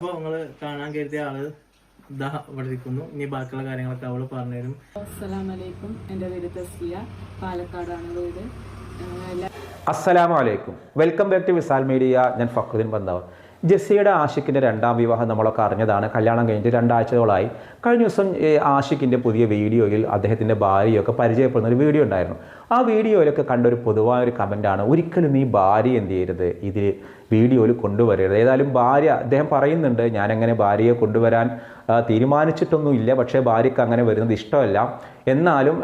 അപ്പോൾ നിങ്ങൾ കാണാൻ കരുതിയ ആൾ ഇതാ ഇവിടെ ഇരിക്കുന്നു. ഇനി ബാക്കിയുള്ള കാര്യങ്ങളൊക്കെ അവൾ പറഞ്ഞുതരും. അസ്സലാമലൈക്കും. എന്റെ പേര് തസ്ലിയ പാലക്കാടാണ് വീട്. അസ്സാം വലൈക്കും അസ്സലാമു അലൈക്കും welcome back to Visal media. ഞാൻ ഫക്രുദ്ദീൻ ബന്താവ് ജെസ്സിയുടെ ആഷിക്കിന്റെ രണ്ടാം വിവാഹം നമ്മളൊക്കെ അറിഞ്ഞതാണ്. കല്യാണം കഴിഞ്ഞിട്ട് രണ്ടാഴ്ചകളായി കഴിഞ്ഞ ദിവസം ആഷിക്കിന്റെ പുതിയ വീഡിയോയിൽ അദ്ദേഹത്തിന്റെ ഭാര്യയൊക്കെ പരിചയപ്പെടുന്ന ഒരു വീഡിയോ ഉണ്ടായിരുന്നു. ആ വീഡിയോയിലൊക്കെ കണ്ട ഒരു പൊതുവായ ഒരു കമന്റാണ് ഒരിക്കലും നീ ഭാര്യ എന്ത് ചെയ്യരുത്? ഇതിൽ വീഡിയോയിൽ കൊണ്ടുവരരുത്. ഏതായാലും ഭാര്യ അദ്ദേഹം പറയുന്നുണ്ട് ഞാനങ്ങനെ ഭാര്യയെ കൊണ്ടുവരാൻ തീരുമാനിച്ചിട്ടൊന്നുമില്ല പക്ഷേ ഭാര്യയ്ക്ക് അങ്ങനെ വരുന്നത് ഇഷ്ടമല്ല. എന്നാലും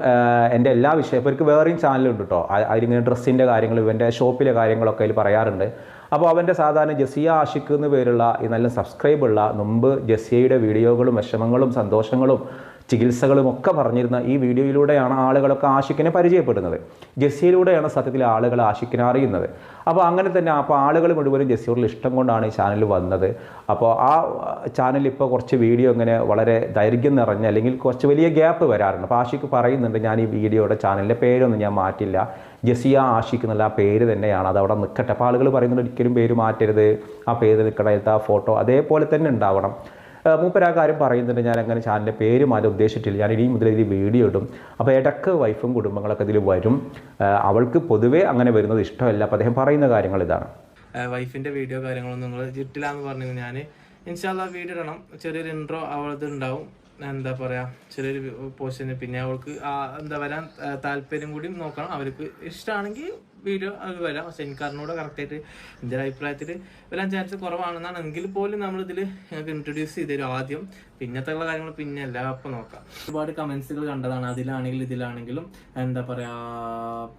എന്റെ എല്ലാ വിഷയം ഇപ്പോൾ എനിക്ക് വേറെയും ചാനലുണ്ട് കേട്ടോ അതിലിങ്ങനെ ഡ്രസ്സിന്റെ കാര്യങ്ങൾ ഇവന്റെ ഷോപ്പിലെ കാര്യങ്ങളൊക്കെ അതിൽ പറയാറുണ്ട്. അപ്പോൾ അവന്റെ സാധാരണ ജസിയ ആഷിഖ് എന്ന് പേരുള്ള നല്ല സബ്സ്ക്രൈബുള്ള മുമ്പ് ജസിയയുടെ വീഡിയോകളും വിഷമങ്ങളും സന്തോഷങ്ങളും ചികിത്സകളും ഒക്കെ പറഞ്ഞിരുന്ന ഈ വീഡിയോയിലൂടെയാണ് ആളുകളൊക്കെ ആഷിക്കിനെ പരിചയപ്പെടുന്നത്. ജെസ്സിയിലൂടെയാണ് സത്യത്തിൽ ആളുകൾ ആഷിക്കിനെ അറിയുന്നത്. അപ്പോൾ അങ്ങനെ തന്നെ അപ്പോൾ ആളുകൾ മുഴുവനും ജെസ്സിയോടുള്ള ഇഷ്ടം കൊണ്ടാണ് ഈ ചാനൽ വന്നത്. അപ്പോൾ ആ ചാനൽ ഇപ്പോൾ കുറച്ച് വീഡിയോ ഇങ്ങനെ വളരെ ദൈർഘ്യം നിറഞ്ഞ അല്ലെങ്കിൽ കുറച്ച് വലിയ ഗ്യാപ്പ് വരാറുണ്ട്. അപ്പോൾ ആഷിക്ക് പറയുന്നുണ്ട് ഞാൻ ഈ വീഡിയോയുടെ ചാനലിന്റെ പേരൊന്നും ഞാൻ മാറ്റില്ല. ജസിയ ആഷിക്ക് എന്നുള്ള ആ പേര് തന്നെയാണ്. അത് അവിടെ നിൽക്കട്ടെ. അപ്പോൾ ആളുകൾ പറയുന്നുണ്ട് ഒരിക്കലും പേര് മാറ്റരുത്. ആ പേര് നിൽക്കണ ആ ഫോട്ടോ അതേപോലെ തന്നെ ഉണ്ടാവണം. മൂപ്പര് ആ കാര്യം പറയുന്നുണ്ട്. ഞാൻ അങ്ങനെ ചാനലിന്റെ പേര് മാറ്റം ഉദ്ദേശിച്ചിട്ടില്ല. ഞാൻ ഇനി മുതൽ ഇതിൽ വീഡിയോ ഇടും. അപ്പോൾ ഇടയ്ക്ക് വൈഫും കുടുംബങ്ങളൊക്കെ ഇതിൽ വരും. അവൾക്ക് പൊതുവേ അങ്ങനെ വരുന്നത് ഇഷ്ടമല്ല. അപ്പോൾ അദ്ദേഹം പറയുന്ന കാര്യങ്ങൾ ഇതാണ്. വൈഫിന്റെ വീഡിയോ കാര്യങ്ങളൊന്നും നിങ്ങൾ ചിട്ടില്ല എന്ന് പറഞ്ഞു ഞാൻ ഇൻഷാല്ല വീഡിയോ ഇടണം. ചെറിയൊരു ഇൻട്രോ അവളത് ഉണ്ടാവും. എന്താ പറയാ ചെറിയൊരു പോസ്റ്റിന് പിന്നെ അവൾക്ക് എന്താ വരാൻ താല്പര്യം കൂടി നോക്കണം. അവർക്ക് ഇഷ്ടമാണെങ്കിൽ വീഡിയോ അത് വരാം. പക്ഷെ എനിക്ക് അറിഞ്ഞൂടെ കറക്റ്റായിട്ട് എന്റെ അഭിപ്രായത്തിൽ വരാൻ ചാൻസ് കുറവാണെന്നാണ്. എങ്കിൽ പോലും നമ്മളിതിൽ ഞങ്ങൾക്ക് ഇൻട്രൊഡ്യൂസ് ചെയ്തരും ആദ്യം. പിന്നത്തെ ഉള്ള കാര്യങ്ങൾ പിന്നെ അല്ല അപ്പം നോക്കാം. ഒരുപാട് കമൻസുകൾ കണ്ടതാണ്. അതിലാണെങ്കിലും ഇതിലാണെങ്കിലും എന്താ പറയുക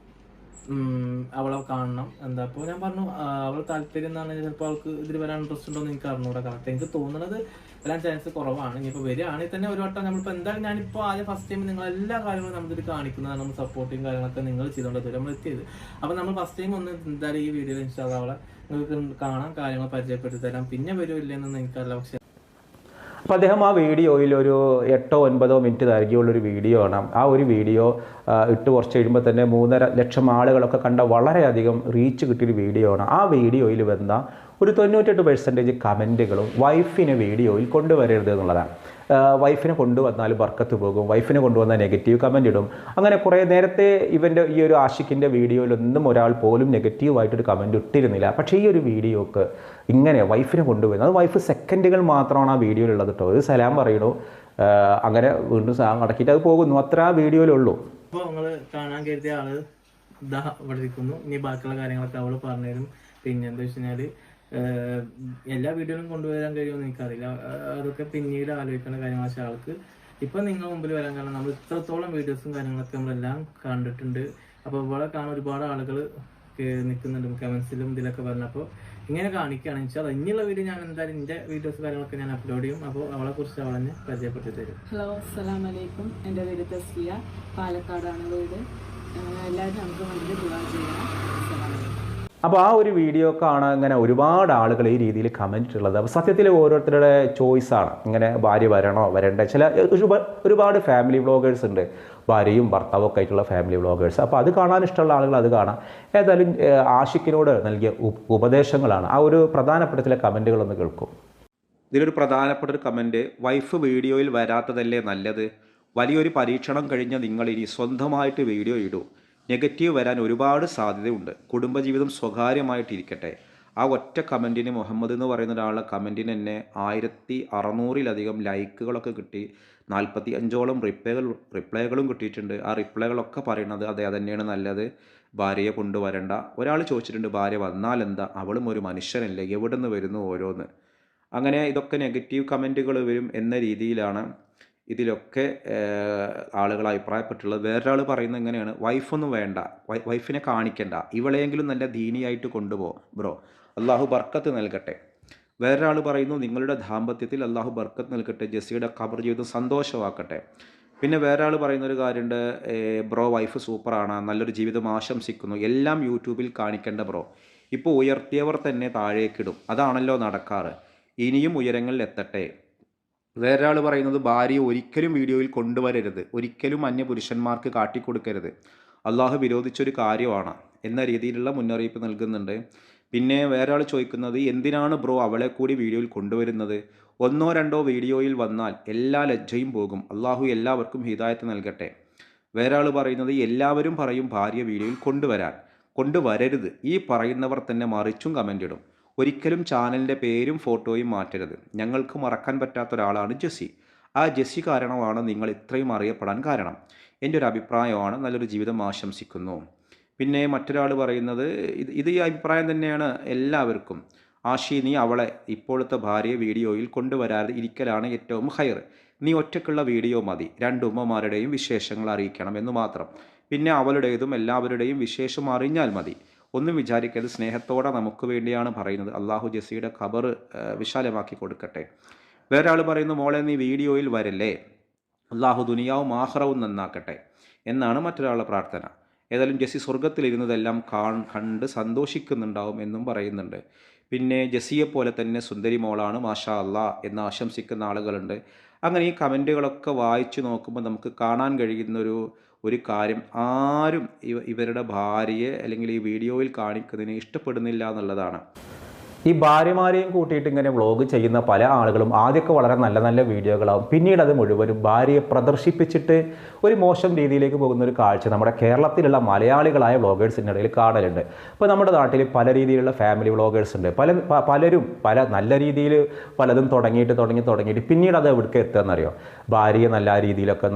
അവളെ കാണണം. എന്താ അപ്പോൾ ഞാൻ പറഞ്ഞു അവൾ താല്പര്യം എന്നാണ് ചിലപ്പോൾ അവൾക്ക് ഇതിൽ വരാൻ ഇൻട്രസ്റ്റ് ഉണ്ടോ എന്ന് എനിക്ക് അറിഞ്ഞൂടെ കറക്റ്റ് എനിക്ക് തോന്നുന്നത് വരാൻ ചാൻസ് കുറവാണ്. ഇനിയിപ്പോൾ വരികയാണെങ്കിൽ തന്നെ ഒരു വട്ടം നമ്മളിപ്പോൾ എന്തായാലും ഞാനിപ്പോൾ ആദ്യം ഫസ്റ്റ് ടൈം നിങ്ങൾ എല്ലാ കാര്യങ്ങളും നമ്മളിതിൽ കാണിക്കുന്നതാണ്. നമ്മൾ സപ്പോർട്ടിങ് കാര്യങ്ങളൊക്കെ നിങ്ങൾ ചെയ്തുകൊണ്ട് വരും നമ്മൾ എത്തിയത് അപ്പോൾ നമ്മൾ ഫസ്റ്റ് ടൈം ഒന്ന് എന്തായാലും ഈ വീഡിയോ ഇൻസ്റ്റാൾ നിങ്ങൾക്ക് കാണാം കാര്യങ്ങൾ പരിചയപ്പെടുത്തി തരാം. പിന്നെ വരുമോ ഇല്ലെന്നൊന്നും എനിക്കറിയില്ല. പക്ഷേ അപ്പോൾ അദ്ദേഹം ആ വീഡിയോയിൽ ഒരു എട്ടോ ഒൻപതോ മിനിറ്റ് ദൈർഘ്യമുള്ളൊരു വീഡിയോ ആണ്. ആ ഒരു വീഡിയോ ഇട്ട് കുറച്ച് കഴിയുമ്പോൾ തന്നെ മൂന്നര ലക്ഷം ആളുകളൊക്കെ കണ്ട വളരെയധികം റീച്ച് കിട്ടിയൊരു വീഡിയോ ആണ്. ആ വീഡിയോയിൽ വന്ന ഒരു തൊണ്ണൂറ്റെട്ട് പെർസെന്റേജ് കമന്റുകളും വൈഫിനെ വീഡിയോയിൽ കൊണ്ടുവരരുത് എന്നുള്ളതാണ്. വൈഫിനെ കൊണ്ടുവന്നാൽ ബർക്കത്ത് പോകും വൈഫിനെ കൊണ്ടുവന്നാൽ നെഗറ്റീവ് കമന്റ് ഇടും. അങ്ങനെ കുറേ നേരത്തെ ഇവന്റെ ഈ ഒരു ആഷിക്കിന്റെ വീഡിയോയിലൊന്നും ഒരാൾ പോലും നെഗറ്റീവായിട്ടൊരു കമന്റ് ഇട്ടിരുന്നില്ല. പക്ഷേ ഈ ഒരു വീഡിയോക്ക് ഇങ്ങനെ വൈഫിനെ കൊണ്ടുവരുന്നത് അത് വൈഫ് സെക്കൻഡുകൾ മാത്രമാണ് ആ വീഡിയോയിലുള്ളത് കേട്ടോ. ഒരു സലാം പറയണു. അങ്ങനെ വീണ്ടും സാ അടക്കിയിട്ട് അത് പോകുന്നു. അത്ര ആ വീഡിയോയിലുള്ളൂ. അപ്പോൾ നിങ്ങൾ കാണാൻ കരുതിയ ആൾ ഇവിടെ ഇരിക്കുന്നു. ഇനി ബാക്കിയുള്ള കാര്യങ്ങളൊക്കെ അവൾ പറഞ്ഞുതരും. പിന്നെ എന്താ വെച്ച് കഴിഞ്ഞാൽ ഏഹ്, എല്ലാ വീഡിയോയിലും കൊണ്ടുവരാൻ കഴിയുമെന്ന് എനിക്കറിയില്ല. അതൊക്കെ പിന്നീട് ആലോചിക്കേണ്ട കാര്യമാണ് പക്ഷേ ആൾക്ക് ഇപ്പൊ നിങ്ങൾ മുമ്പിൽ വരാൻ കാരണം നമ്മൾ ഇത്രത്തോളം വീഡിയോസും കാര്യങ്ങളൊക്കെ നമ്മളെല്ലാം കണ്ടിട്ടുണ്ട്. അപ്പോൾ ഇവിടെ കാണാൻ ഒരുപാട് ആളുകൾ നിൽക്കുന്നുണ്ട്. കമൻസിലും ഇതിലൊക്കെ പറഞ്ഞപ്പോൾ ഇങ്ങനെ കാണിക്കുകയാണെന്ന് വെച്ചാൽ ഇനിയുള്ള വീഡിയോ ഞാൻ എന്തായാലും എന്റെ വീഡിയോസ് കാര്യങ്ങളൊക്കെ ഞാൻ അപ്ലോഡ് ചെയ്യും. അപ്പോൾ അവളെ കുറിച്ച് അവൾ തന്നെ പരിചയപ്പെടുത്തി തരും. ഹലോ അസ്സലാമലൈക്കും എന്റെ പേര് തസ്ലിയ പാലക്കാടാണ് വീട്. എല്ലാവരും നമുക്ക് വേണ്ടി അസ്സലാമലൈക്കും അപ്പോൾ ആ ഒരു വീഡിയോ കാണാൻ ഇങ്ങനെ ഒരുപാട് ആളുകൾ ഈ രീതിയിൽ കമന്റ് ഉള്ളത് അപ്പോൾ സത്യത്തിൽ ഓരോരുത്തരുടെ ചോയ്സാണ് ഇങ്ങനെ ഭാര്യ വരണോ വരണ്ടേ? ചില ഒരുപാ- ഒരുപാട് ഫാമിലി വ്ളോഗേഴ്സ് ഉണ്ട്. ഭാര്യയും ഭർത്താവും ഒക്കെ ആയിട്ടുള്ള ഫാമിലി വ്ളോഗേഴ്സ് അപ്പോൾ അത് കാണാൻ ഇഷ്ടമുള്ള ആളുകൾ അത് കാണാം. ഏതായാലും ആഷിക്കിനോട് നൽകിയ ഉപദേശങ്ങളാണ്. ആ ഒരു പ്രധാനപ്പെട്ട ചില കമന്റുകളൊന്ന് കേൾക്കും. ഇതിലൊരു പ്രധാനപ്പെട്ട ഒരു കമന്റ് വൈഫ് വീഡിയോയിൽ വരാത്തതല്ലേ നല്ലത്? വലിയൊരു പരീക്ഷണം കഴിഞ്ഞ നിങ്ങൾ ഇനി സ്വന്തമായിട്ട് വീഡിയോ ഇടൂ. നെഗറ്റീവ് വരാൻ ഒരുപാട് സാധ്യതയുണ്ട്. കുടുംബജീവിതം സ്വകാര്യമായിട്ടിരിക്കട്ടെ. ആ ഒറ്റ കമന്റിന് മുഹമ്മദ് എന്ന് പറയുന്ന ഒരാളുടെ കമന്റിന് തന്നെ ആയിരത്തി അറുന്നൂറിലധികം ലൈക്കുകളൊക്കെ കിട്ടി. നാൽപ്പത്തി അഞ്ചോളം റിപ്ലൈകൾ റിപ്ലൈകളും കിട്ടിയിട്ടുണ്ട്. ആ റിപ്ലൈകളൊക്കെ പറയുന്നത് അതെ അതന്നെയാണ് നല്ലത്. ഭാര്യയെ കൊണ്ടുവരണ്ട. ഒരാൾ ചോദിച്ചിട്ടുണ്ട് ഭാര്യ വന്നാൽ എന്താ അവളും ഒരു മനുഷ്യനല്ലേ? എവിടെ നിന്ന് വരുന്നു ഓരോന്ന്? അങ്ങനെ ഇതൊക്കെ നെഗറ്റീവ് കമന്റുകൾ വരും എന്ന രീതിയിലാണ് ഇതിലൊക്കെ ആളുകൾ അഭിപ്രായപ്പെട്ടുള്ളത് വേറൊരാൾ പറയുന്നത് എങ്ങനെയാണ്? വൈഫൊന്നും വേണ്ട. വൈഫിനെ കാണിക്കണ്ട. ഇവളെയെങ്കിലും നല്ല ദീനിയായിട്ട് കൊണ്ടുപോകും ബ്രോ. അള്ളാഹു ബർക്കത്ത് നൽകട്ടെ. വേറൊരാൾ പറയുന്നു നിങ്ങളുടെ ദാമ്പത്യത്തിൽ അള്ളാഹു ബർക്കത്ത് നൽകട്ടെ. ജെസ്സിയുടെ ഖബർ ജീവിതം സന്തോഷമാക്കട്ടെ. പിന്നെ വേറൊരാൾ ആൾ പറയുന്നൊരു കാര്യമുണ്ട് ബ്രോ വൈഫ് സൂപ്പറാണ്. നല്ലൊരു ജീവിതം ആശംസിക്കുന്നു. എല്ലാം യൂട്യൂബിൽ കാണിക്കേണ്ട ബ്രോ. ഇപ്പോൾ ഉയർത്തിയവർ തന്നെ താഴേക്കിടും. അതാണല്ലോ നടക്കാറ്. ഇനിയും ഉയരങ്ങളിൽ എത്തട്ടെ. വേറെ ആൾ പറയുന്നത് ഭാര്യയെ ഒരിക്കലും വീഡിയോയിൽ കൊണ്ടുവരരുത്. ഒരിക്കലും അന്യ പുരുഷന്മാർക്ക് കാട്ടിക്കൊടുക്കരുത്. അള്ളാഹു വിരോധിച്ചൊരു കാര്യമാണ്. എന്ന രീതിയിലുള്ള മുന്നറിയിപ്പ് നൽകുന്നുണ്ട്. പിന്നെ വേറൊരാൾ ചോദിക്കുന്നത് എന്തിനാണ് ബ്രോ അവളെ കൂടി വീഡിയോയിൽ കൊണ്ടുവരുന്നത്? ഒന്നോ രണ്ടോ വീഡിയോയിൽ വന്നാൽ എല്ലാ ലജ്ജയും പോകും. അള്ളാഹു എല്ലാവർക്കും ഹിദായത്ത് നൽകട്ടെ. വേറൊരാൾ പറയുന്നത് എല്ലാവരും പറയും ഭാര്യ വീഡിയോയിൽ കൊണ്ടുവരാൻ. കൊണ്ടുവരരുത്. ഈ പറയുന്നവർ തന്നെ മറിച്ചും കമന്റ് ഇടും. ഒരിക്കലും ചാനലിന്റെ പേരും ഫോട്ടോയും മാറ്റരുത്. ഞങ്ങൾക്ക് മറക്കാൻ പറ്റാത്ത ഒരാളാണ് ജെസ്സി. ആ ജെസ്സി കാരണമാണ് നിങ്ങൾ ഇത്രയും അറിയപ്പെടാൻ കാരണം. എന്റെ ഒരു അഭിപ്രായമാണ്. നല്ലൊരു ജീവിതം ആശംസിക്കുന്നു. പിന്നെ മറ്റൊരാൾ പറയുന്നത് ഇത് ഇത് ഈ അഭിപ്രായം തന്നെയാണ് എല്ലാവർക്കും. ആഷി നീ അവളെ ഇപ്പോഴത്തെ ഭാര്യയെ വീഡിയോയിൽ കൊണ്ടുവരാതെ ഇരിക്കലാണ് ഏറ്റവും ഹയർ നീ ഒറ്റയ്ക്കുള്ള വീഡിയോ മതി. രണ്ട് ഉമ്മമാരുടെയും വിശേഷങ്ങൾ അറിയിക്കണം എന്ന് മാത്രം. പിന്നെ അവളുടേതും എല്ലാവരുടെയും വിശേഷം അറിഞ്ഞാൽ മതി. ഒന്നും വിചാരിക്കരുത്. സ്നേഹത്തോടെ നമുക്ക് വേണ്ടിയാണ് പറയുന്നത്. അള്ളാഹു ജെസ്സിയുടെ ഖബർ വിശാലമാക്കി കൊടുക്കട്ടെ. വേറൊരാൾ പറയുന്നു മോളെ നീ വീഡിയോയിൽ വരല്ലേ? അള്ളാഹു ദുനിയാവും ആഹ്റവും നന്നാക്കട്ടെ. എന്നാണ് മറ്റൊരാളുടെ പ്രാർത്ഥന. ഏതായാലും ജെസ്സി സ്വർഗത്തിലിരുന്നതെല്ലാം കാൺ കണ്ട് സന്തോഷിക്കുന്നുണ്ടാവും എന്നും പറയുന്നുണ്ട്. പിന്നെ ജെസ്സിയെ പോലെ തന്നെ സുന്ദരി മോളാണ് മാഷാ അല്ലാ എന്ന് ആശംസിക്കുന്ന ആളുകളുണ്ട്. അങ്ങനെ ഈ കമന്റുകളൊക്കെ വായിച്ചു നോക്കുമ്പോൾ നമുക്ക് കാണാൻ കഴിയുന്ന ഒരു കാര്യം ആരും ഇവ ഇവരുടെ ഭാര്യയെ അല്ലെങ്കിൽ ഈ വീഡിയോയിൽ കാണിക്കുന്നതിനെ ഇഷ്ടപ്പെടുന്നില്ല എന്നുള്ളതാണ്. ഈ ഭാര്യമാരെയും കൂട്ടിയിട്ട് ഇങ്ങനെ വ്ളോഗ് ചെയ്യുന്ന പല ആളുകളും ആദ്യമൊക്കെ വളരെ നല്ല നല്ല വീഡിയോകളാവും. പിന്നീട് അത് മുഴുവനും ഭാര്യയെ പ്രദർശിപ്പിച്ചിട്ട് ഒരു മോശം രീതിയിലേക്ക് പോകുന്ന ഒരു കാഴ്ച നമ്മുടെ കേരളത്തിലുള്ള മലയാളികളായ വ്ളോഗേഴ്സിന്റെ ഇടയിൽ കാണലുണ്ട്. ഇപ്പോൾ നമ്മുടെ നാട്ടിൽ പല രീതിയിലുള്ള ഫാമിലി വ്ളോഗേഴ്സ് ഉണ്ട്. പല പലരും പല നല്ല രീതിയിൽ പലതും തുടങ്ങിയിട്ട് തുടങ്ങി തുടങ്ങിയിട്ട് പിന്നീട് അത് എവിടേക്ക് എത്തുകയെന്നറിയോ? ഭാര്യയെ നല്ല രീതിയിലൊക്കെ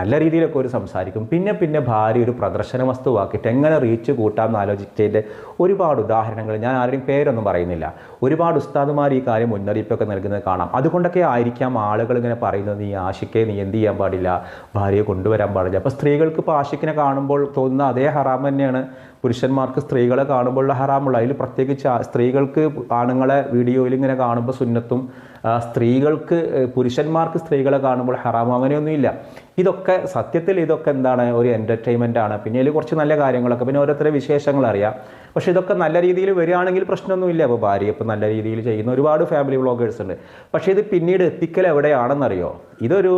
നല്ല രീതിയിലൊക്കെ ഒരു സംസാരിക്കും. പിന്നെ പിന്നെ ഭാര്യ ഒരു പ്രദർശന വസ്തുവാക്കിയിട്ട് എങ്ങനെ റീച്ച് കൂട്ടാമെന്ന് ആലോചിച്ചതിന്റെ ഒരുപാട് ഉദാഹരണങ്ങൾ. ഞാൻ ആരുടെയും പേരൊന്നും പറയുന്നില്ല. ഒരുപാട് ഉസ്താദുമാർ ഈ കാര്യം മുന്നറിയിപ്പൊക്കെ നൽകുന്നത് കാണാം. അതുകൊണ്ടൊക്കെ ആയിരിക്കാം ആളുകൾ ഇങ്ങനെ പറയുന്നത് നീ ആഷിക്കെ നീ എന്ത് ചെയ്യാൻ പാടില്ല? ഭാര്യയെ കൊണ്ടുവരാൻ പാടില്ല. അപ്പോൾ സ്ത്രീകൾക്ക് ഇപ്പോൾ ആഷിക്കിനെ കാണുമ്പോൾ തോന്നുന്ന അതേ ഹറാം തന്നെയാണ് പുരുഷന്മാർക്ക് സ്ത്രീകളെ കാണുമ്പോഴുള്ള ഹറാമുള്ള. അതിൽ പ്രത്യേകിച്ച് സ്ത്രീകൾക്ക് ആണുങ്ങളെ വീഡിയോയിൽ ഇങ്ങനെ കാണുമ്പോൾ സുന്നത്തും സ്ത്രീകൾക്ക് പുരുഷന്മാർക്ക് സ്ത്രീകളെ കാണുമ്പോൾ ഹറാമോ അങ്ങനെയൊന്നുമില്ല. ഇതൊക്കെ സത്യത്തിൽ ഇതൊക്കെ എന്താണ് ഒരു എന്റർടൈൻമെന്റ് ആണ്. പിന്നെ ഇതിൽ കുറച്ച് നല്ല കാര്യങ്ങളൊക്കെ പിന്നെ ഓരോരുത്തരെ വിശേഷങ്ങൾ അറിയാം. പക്ഷേ ഇതൊക്കെ നല്ല രീതിയിൽ വരികയാണെങ്കിൽ പ്രശ്നമൊന്നുമില്ല. അപ്പോൾ ഭാര്യ ഇപ്പം നല്ല രീതിയിൽ ചെയ്യുന്ന ഒരുപാട് ഫാമിലി വ്ളോഗേഴ്സ് ഉണ്ട്. പക്ഷേ ഇത് പിന്നീട് എത്തിക്കൽ എവിടെയാണെന്നറിയോ? ഇതൊരു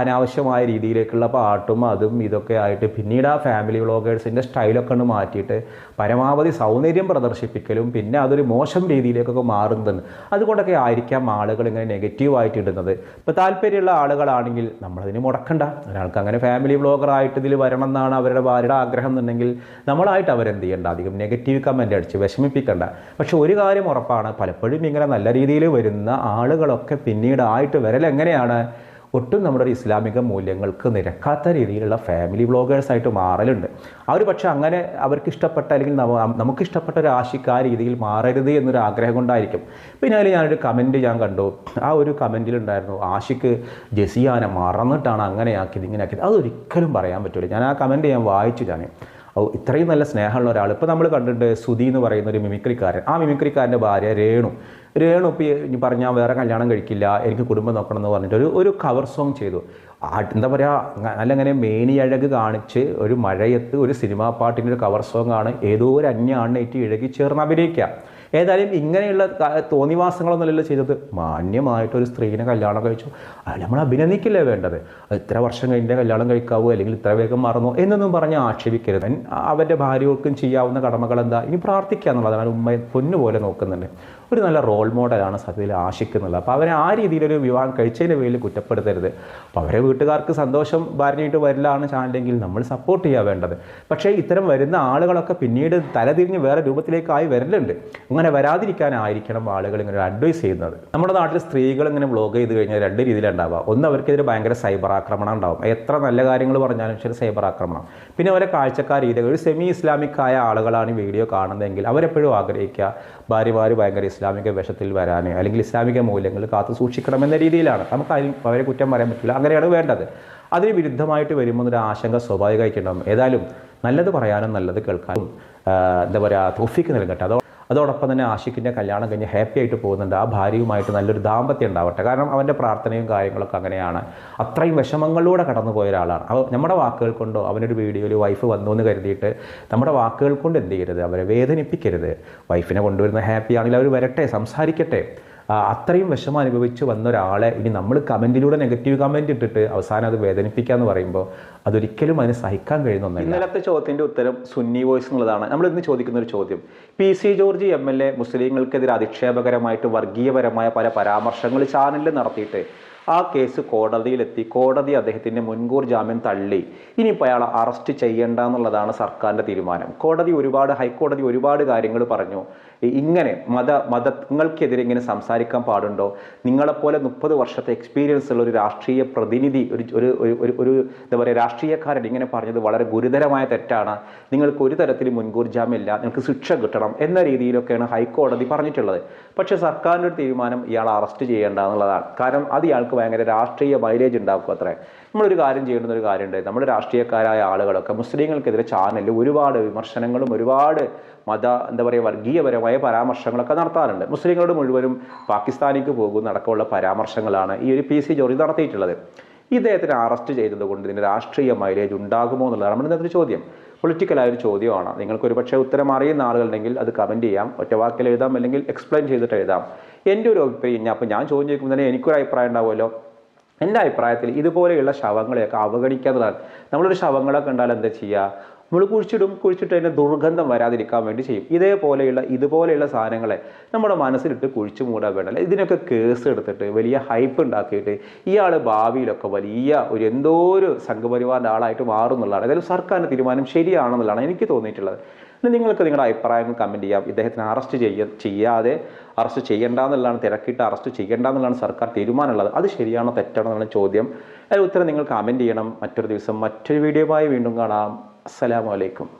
അനാവശ്യമായ രീതിയിലേക്കുള്ള പാട്ടും അതും ഇതൊക്കെ ആയിട്ട് പിന്നീട് ആ ഫാമിലി വ്ളോഗേഴ്സിന്റെ സ്റ്റൈലൊക്കെ ഒന്ന് മാറ്റിയിട്ട് പരമാവധി സൗന്ദര്യം പ്രദർശിപ്പിക്കലും പിന്നെ അതൊരു മോശം രീതിയിലേക്കൊക്കെ മാറുന്നതെന്ന് അതുകൊണ്ടൊക്കെ ആയിരിക്കാം ആളുകൾ ഇങ്ങനെ നെഗറ്റീവായിട്ട് ഇടുന്നത്. ഇപ്പോൾ താല്പര്യമുള്ള ആളുകളാണെങ്കിൽ നമ്മളതിന് മുടക്കണ്ട. ഒരാൾക്ക് അങ്ങനെ ഫാമിലി വ്ളോഗറായിട്ട് ഇതിൽ വരണം എന്നാണ് അവരുടെ ഭാര്യയുടെ ആഗ്രഹം എന്നുണ്ടെങ്കിൽ നമ്മളായിട്ട് അവരെന്ത് ചെയ്യണ്ട? അധികം നെഗറ്റീവ് കമന്റ് അടിച്ച് വിഷമിപ്പിക്കണ്ട. പക്ഷെ ഒരു കാര്യം ഉറപ്പാണ് പലപ്പോഴും ഇങ്ങനെ നല്ല രീതിയിൽ വരുന്ന ആളുകളൊക്കെ പിന്നീട് ആയിട്ട് വരൽ എങ്ങനെയാണ്? ഒട്ടും നമ്മുടെ ഒരു ഇസ്ലാമിക മൂല്യങ്ങൾക്ക് നിരക്കാത്ത രീതിയിലുള്ള ഫാമിലി വ്ളോഗേഴ്സായിട്ട് മാറലുണ്ട്. അവർ പക്ഷേ അങ്ങനെ അവർക്ക് ഇഷ്ടപ്പെട്ട അല്ലെങ്കിൽ നമുക്കിഷ്ടപ്പെട്ട ഒരു ആശിക്ക് ആ രീതിയിൽ മാറരുത് എന്നൊരു ആഗ്രഹം കൊണ്ടായിരിക്കും. പിന്നെ അതിൽ ഞാനൊരു കമന്റ് ഞാൻ കണ്ടു. ആ ഒരു കമന്റിലുണ്ടായിരുന്നു ആശിക്ക് ജസിയാനെ മറന്നിട്ടാണ് അങ്ങനെ ആക്കിയത് ഇങ്ങനെ ആക്കിയത് അതൊരിക്കലും പറയാൻ പറ്റില്ല ഞാൻ ആ കമന്റ് ഞാൻ വായിച്ചു ഞാൻ ഇത്രയും നല്ല സ്നേഹമുള്ള ഒരാൾ. ഇപ്പോൾ നമ്മൾ കണ്ടിട്ടുണ്ട് സുധി എന്ന് പറയുന്ന ഒരു മിമിക്രിക്കാരൻ ആ മിമിക്രിക്കാരന്റെ ഭാര്യ രേണു. രേണു ഇപ്പോൾ ഈ പറഞ്ഞാൽ വേറെ കല്യാണം കഴിക്കില്ല എനിക്ക് കുടുംബം നോക്കണം എന്ന് പറഞ്ഞിട്ട് ഒരു ഒരു കവർ സോങ് ചെയ്തു. എന്താ പറയുക നല്ല അങ്ങനെ മേനിയഴക് കാണിച്ച് ഒരു മഴയത്ത് ഒരു സിനിമാ പാട്ടിന്റെ ഒരു കവർ സോങ് ആണ് ഏതോ ഒരു അന്യ ആണ്ണേറ്റ് ഇഴകി ചേർന്ന് അഭിനയിക്കുക. ഏതായാലും ഇങ്ങനെയുള്ള തോന്നിവാസങ്ങളൊന്നുമല്ലല്ലോ ചെയ്തത്. മാന്യമായിട്ട് ഒരു സ്ത്രീനെ കല്യാണം കഴിച്ചു. നമ്മൾ അഭിനന്ദിക്കില്ലേ വേണ്ടത്? ഇത്ര വർഷം കഴിഞ്ഞ കല്യാണം കഴിക്കാവോ അല്ലെങ്കിൽ ഇത്ര വേഗം മറന്നോ എന്നൊന്നും പറഞ്ഞ് ആക്ഷേപിക്കരുത്. അവൻ അവന്റെ ഭാര്യകൾക്കും ചെയ്യാവുന്ന കടമകൾ എന്താ ഇനി പ്രാർത്ഥിക്കുക എന്നുള്ളതാണ്. ഉമ്മയെ പൊന്നുപോലെ നോക്കുന്നുണ്ട്. ഒരു നല്ല റോൾ മോഡലാണ് സത്യത്തിൽ ആശിക്കുന്നുള്ളത് അപ്പോൾ അവരെ ആ രീതിയിലൊരു വിവാഹം കഴിച്ചതിന്റെ പേരിൽ കുറ്റപ്പെടുത്തരുത്. അപ്പോൾ അവരെ വീട്ടുകാർക്ക് സന്തോഷം ഭാര്യയായിട്ട് വരില്ലാണ് ചാനലെങ്കിൽ നമ്മൾ സപ്പോർട്ട് ചെയ്യുക വേണ്ടത്. പക്ഷേ ഇത്തരം വരുന്ന ആളുകളൊക്കെ പിന്നീട് തലതിരിഞ്ഞ് വേറെ രൂപത്തിലേക്കായി വരലുണ്ട്. അങ്ങനെ വരാതിരിക്കാനായിരിക്കണം ആളുകൾ ഇങ്ങനെ അഡ്വൈസ് ചെയ്യുന്നത്. നമ്മുടെ നാട്ടിൽ സ്ത്രീകൾ ഇങ്ങനെ വ്ളോഗ് ചെയ്ത് കഴിഞ്ഞാൽ രണ്ട് രീതിയിലുണ്ടാവുക. ഒന്ന് അവർക്കെതിരെ ഭയങ്കര സൈബർ ആക്രമണം ഉണ്ടാവും. എത്ര നല്ല കാര്യങ്ങൾ പറഞ്ഞാലും ശരി സൈബർ ആക്രമണം. പിന്നെ അവരെ കാഴ്ചക്കാർ രീതികൾ ഒരു സെമി ഇസ്ലാമിക് ആയ ആളുകളാണ് വീഡിയോ കാണുന്നതെങ്കിൽ അവരെപ്പോഴും ആഗ്രഹിക്കുക. ഭാര്യമാർ ഭയങ്കര ഇസ്ലാമിക വേഷത്തിൽ വരാനേ അല്ലെങ്കിൽ ഇസ്ലാമിക മൂല്യങ്ങൾ കാത്തു സൂക്ഷിക്കണമെന്ന രീതിയിലാണ്. നമുക്ക് അതിൽ അവരെ കുറ്റം പറയാൻ പറ്റില്ല. അങ്ങനെയാണ് വേണ്ടത്. അതിന് വിരുദ്ധമായിട്ട് വരുമ്പോൾ ഒരു ആശങ്ക സ്വാഭാവികമായിട്ടുണ്ടാകും ഏതായാലും നല്ലത് പറയാനും നല്ലത് കേൾക്കാനും എന്താ പറയുക തോഫിക്ക് നൽകട്ടെ. അതോ അതോടൊപ്പം തന്നെ ആഷിഖിന്റെ കല്യാണം കഴിഞ്ഞ് ഹാപ്പി ആയിട്ട് പോകുന്നുണ്ട്. ആ ഭാര്യയുമായിട്ട് നല്ലൊരു ദാമ്പത്യം ഉണ്ടാവട്ടെ. കാരണം അവന്റെ പ്രാർത്ഥനയും കാര്യങ്ങളൊക്കെ അങ്ങനെയാണ്. അത്രയും വിഷമങ്ങളിലൂടെ കടന്നു പോയ ഒരാളാണ്. അപ്പോൾ നമ്മുടെ വാക്കുകൾ കൊണ്ടോ അവനൊരു വീഡിയോയിൽ വൈഫ് വന്നു എന്ന് കരുതിയിട്ട് നമ്മുടെ വാക്കുകൾ കൊണ്ട് എന്ത് ചെയ്യരുത്? അവരെ വേദനിപ്പിക്കരുത്. വൈഫിനെ കൊണ്ടുവരുന്ന ഹാപ്പി ആണെങ്കിൽ അവർ വരട്ടെ സംസാരിക്കട്ടെ. അത്രയും വിഷമം അനുഭവിച്ച് വന്ന ഒരാളെ ഇനി നമ്മൾ കമന്റിലൂടെ നെഗറ്റീവ് കമന്റ് ഇട്ടിട്ട് അവസാനം അത് വേദനിപ്പിക്കുക എന്ന് പറയുമ്പോൾ അതൊരിക്കലും അതിന് സഹിക്കാൻ കഴിയുന്ന ഒന്നല്ല. ഇന്നലത്തെ ചോദ്യത്തിന്റെ ഉത്തരം സുന്നി വോയിസ് എന്നുള്ളതാണ്. നമ്മൾ ഇന്ന് ചോദിക്കുന്ന ഒരു ചോദ്യം. P C George M L A മുസ്ലിങ്ങൾക്കെതിരെ അധിക്ഷേപകരമായിട്ട് വർഗീയപരമായ പല പരാമർശങ്ങൾ ചാനലിൽ നടത്തിയിട്ട് ആ കേസ് കോടതിയിലെത്തി. കോടതി അദ്ദേഹത്തിന്റെ മുൻകൂർ ജാമ്യം തള്ളി. ഇനിയിപ്പോൾ അയാളെ അറസ്റ്റ് ചെയ്യേണ്ട എന്നുള്ളതാണ് സർക്കാരിന്റെ തീരുമാനം. കോടതി ഒരുപാട് ഹൈക്കോടതി ഒരുപാട് കാര്യങ്ങൾ പറഞ്ഞു. ഇങ്ങനെ മത മതങ്ങൾക്കെതിരെ ഇങ്ങനെ സംസാരിക്കാൻ പാടുണ്ടോ? നിങ്ങളെപ്പോലെ മുപ്പത് വർഷത്തെ എക്സ്പീരിയൻസ് ഉള്ള ഒരു രാഷ്ട്രീയ പ്രതിനിധി ഒരു ഒരു ഒരു- ഒരു എന്താ പറയുക രാഷ്ട്രീയക്കാരൻ ഇങ്ങനെ പറഞ്ഞത് വളരെ ഗുരുതരമായ തെറ്റാണ്. നിങ്ങൾക്ക് ഒരു തരത്തിലും മുൻകൂർ ജാമ്യമില്ല നിങ്ങൾക്ക് ശിക്ഷ കിട്ടണം എന്ന രീതിയിലൊക്കെയാണ് ഹൈക്കോടതി പറഞ്ഞിട്ടുള്ളത്. പക്ഷേ സർക്കാരിന്റെ ഒരു തീരുമാനം ഇയാൾ അറസ്റ്റ് ചെയ്യേണ്ട എന്നുള്ളതാണ് കാരണം അത് ഇയാൾക്ക് ഭയങ്കര രാഷ്ട്രീയ മൈലേജ് ഉണ്ടാക്കും അത്രേ. നമ്മളൊരു കാര്യം ചെയ്യേണ്ടുന്ന ഒരു കാര്യമുണ്ട്. നമ്മൾ രാഷ്ട്രീയക്കാരായ ആളുകളൊക്കെ മുസ്ലിങ്ങൾക്കെതിരെ ചാനലിൽ ഒരുപാട് വിമർശനങ്ങളും ഒരുപാട് മത എന്താ പറയുക വർഗീയപരമായ പരാമർശങ്ങളൊക്കെ നടത്താറുണ്ട്. മുസ്ലിങ്ങളോട് മുഴുവനും പാകിസ്ഥാനിക്ക് പോകുന്ന അടക്കമുള്ള പരാമർശങ്ങളാണ് ഈ ഒരു പി സി ജോർജ് നടത്തിയിട്ടുള്ളത്. ഇദ്ദേഹത്തിന് അറസ്റ്റ് ചെയ്തത് കൊണ്ട് ഇതിന് രാഷ്ട്രീയ മൈലേജ് ഉണ്ടാകുമോ എന്നുള്ളതാണ് നമ്മുടെ ഇന്നത്തെ ചോദ്യം. പൊളിറ്റിക്കലായ ഒരു ചോദ്യമാണ്. നിങ്ങൾക്ക് ഒരു പക്ഷേ ഉത്തരം അറിയുന്ന ആളുകളുണ്ടെങ്കിൽ അത് കമന്റ് ചെയ്യാം. ഒറ്റവാക്കിൽ എഴുതാം അല്ലെങ്കിൽ എക്സ്പ്ലെയിൻ ചെയ്തിട്ട് എഴുതാം. എന്റെ ഒരു അഭിപ്രായം ഞാൻ അപ്പോൾ ഞാൻ ചോദ്യം ചോദിക്കുമ്പോൾ തന്നെ എനിക്കൊരു അഭിപ്രായം ഉണ്ടാവുമല്ലോ. എന്റെ അഭിപ്രായത്തിൽ ഇതുപോലെയുള്ള ശവങ്ങളെയൊക്കെ അവഗണിക്കാത്തതാണ്. നമ്മളൊരു ശവങ്ങളെ കണ്ടാൽ എന്താ ചെയ്യുക? നമ്മൾ കുഴിച്ചിടും കുഴിച്ചിട്ട് അതിന്റെ ദുർഗന്ധം വരാതിരിക്കാൻ വേണ്ടി ചെയ്യും. ഇതേപോലെയുള്ള ഇതുപോലെയുള്ള സാധനങ്ങളെ നമ്മുടെ മനസ്സിലിട്ട് കുഴിച്ചു മൂടാൻ വേണ്ടല്ല ഇതിനൊക്കെ കേസ് എടുത്തിട്ട് വലിയ ഹൈപ്പ് ഉണ്ടാക്കിയിട്ട് ഇയാൾ ഭാവിയിലൊക്കെ വലിയ ഒരു എന്തോ ഒരു സംഘപരിവാറിന്റെ ആളായിട്ട് മാറുന്നുള്ളതാണ് ഏതായാലും സർക്കാരിന്റെ തീരുമാനം ശരിയാണെന്നുള്ളതാണ് എനിക്ക് തോന്നിയിട്ടുള്ളത്. നിങ്ങൾക്ക് നിങ്ങളുടെ അഭിപ്രായങ്ങൾ കമന്റ് ചെയ്യാം. ഇദ്ദേഹത്തിന് അറസ്റ്റ് ചെയ്യ ചെയ്യാതെ അറസ്റ്റ് ചെയ്യേണ്ട എന്നുള്ളതാണ് തിരക്കിട്ട് അറസ്റ്റ് ചെയ്യേണ്ട എന്നുള്ളതാണ് സർക്കാർ തീരുമാനമുള്ളത്. അത് ശരിയാണോ തെറ്റാണോ എന്നുള്ള ചോദ്യം. അതിന് ഉത്തരം നിങ്ങൾ കമന്റ് ചെയ്യണം. മറ്റൊരു ദിവസം മറ്റൊരു വീഡിയോയുമായി വീണ്ടും കാണാം. അസ്സലാമു അലൈക്കും.